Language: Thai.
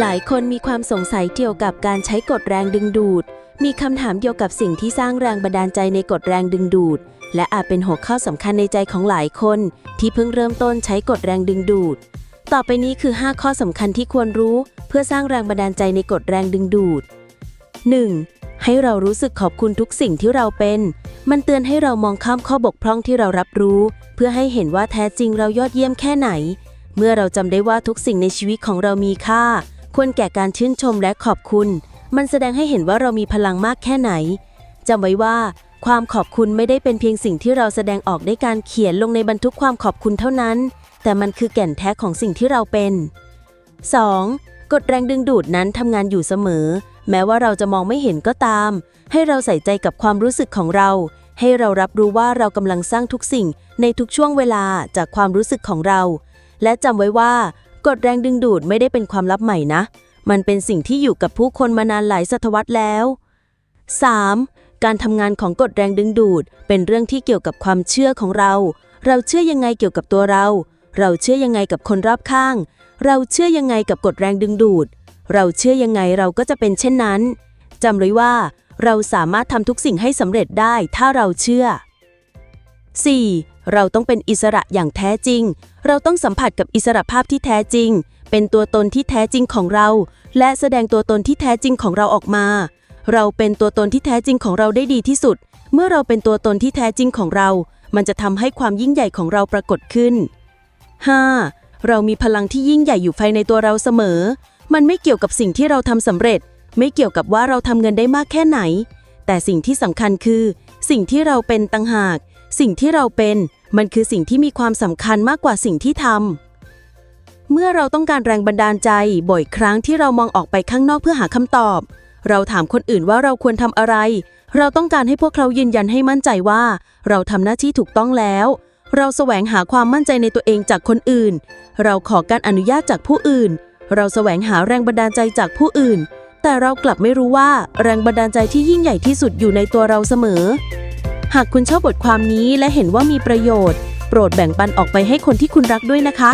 หลายคนมีความสงสัยเกี่ยวกับการใช้กฎแรงดึงดูด มีคำถามเกี่ยวกับสิ่งที่สร้างแรงบันดาลใจในกฎแรงดึงดูด และอาจเป็นหัวข้อสำคัญในใจของหลายคน ที่เพิ่งเริ่มต้นใช้กฎแรงดึงดูด ต่อไปนี้คือ 5 ข้อสำคัญที่ควรรู้ เพื่อสร้างแรงบันดาลใจในกฎแรงดึงดูด 1. ให้เรารู้สึกขอบคุณทุกสิ่งที่เราเป็น มันเตือนให้เรามองข้ามข้อบกพร่องที่เรารับรู้ เพื่อให้เห็นว่าแท้จริงเรายอดเยี่ยมแค่ไหน เมื่อเราจำได้ว่าทุกสิ่งในชีวิตของเรามีค่า ควรแก่การชื่นชมและขอบคุณ มันแสดงให้เห็นว่าเรามีพลังมากแค่ไหนจำไว้ว่า ความขอบคุณไม่ได้เป็นเพียงสิ่งที่เราแสดงออกด้วยการเขียนลงในบันทึกความขอบคุณเท่านั้น แต่มันคือแก่นแท้ของสิ่งที่เราเป็น 2. กฎแรงดึงดูดนั้นทำงานอยู่เสมอ แม้ว่าเราจะมองไม่เห็นก็ตาม ให้เราใส่ใจกับความรู้สึกของเรา ให้เรารับรู้ว่าเรากำลังสร้างทุกสิ่งในทุกช่วงเวลาจากความรู้สึกของเรา และจำไว้ว่า กฎแรงดึงดูดไม่ได้เป็นความลับใหม่นะ มันเป็นสิ่งที่อยู่กับผู้คนมานานหลายศตวรรษแล้ว 3. การทำงานของกฎแรงดึงดูด เป็นเรื่องที่เกี่ยวกับความเชื่อของเรา เราเชื่อยังไงเกี่ยวกับตัวเรา เราเชื่อยังไงกับคนรอบข้าง เราเชื่อยังไงกับกฎแรงดึงดูด เราเชื่อยังไงเราก็จะเป็นเช่นนั้นจำไว้ว่า เราสามารถทำทุกสิ่งให้สำเร็จได้ถ้าเราเชื่อ 4. เราต้องเป็นอิสระอย่างแท้จริง เราต้องสัมผัสกับอิสระภาพที่แท้จริง เป็นตัวตนที่แท้จริงของเรา และแสดงตัวตนที่แท้จริงของเราออกมา เราเป็นตัวตนที่แท้จริงของเราได้ดีที่สุด เมื่อเราเป็นตัวตนที่แท้จริงของเรา มันจะทำให้ความยิ่งใหญ่ของเราปรากฏขึ้น 5. เรามีพลังที่ยิ่งใหญ่อยู่ภายในตัวเราเสมอ มันไม่เกี่ยวกับสิ่งที่เราทำสำเร็จ ไม่เกี่ยวกับว่าเราทำเงินได้มากแค่ไหน แต่สิ่งที่สำคัญคือ สิ่งที่เราเป็นต่างหาก สิ่งที่เราเป็น มันคือสิ่งที่มีความสำคัญมากกว่าสิ่งที่ทำ เมื่อเราต้องการแรงบันดาลใจ บ่อยครั้งที่เรามองออกไปข้างนอกเพื่อหาคำตอบ เราถามคนอื่นว่าเราควรทำอะไร เราต้องการให้พวกเขายืนยันให้มั่นใจว่า เราทำหน้าที่ถูกต้องแล้ว เราแสวงหาความมั่นใจในตัวเองจากคนอื่น เราขอการอนุญาตจากผู้อื่น เราแสวงหาแรงบันดาลใจจากผู้อื่น แต่เรากลับไม่รู้ว่าแรงบันดาลใจที่ยิ่งใหญ่ที่สุดอยู่ในตัวเราเสมอ หากคุณชอบบทความนี้และเห็นว่ามีประโยชน์ โปรดแบ่งปันออกไปให้คนที่คุณรักด้วยนะคะ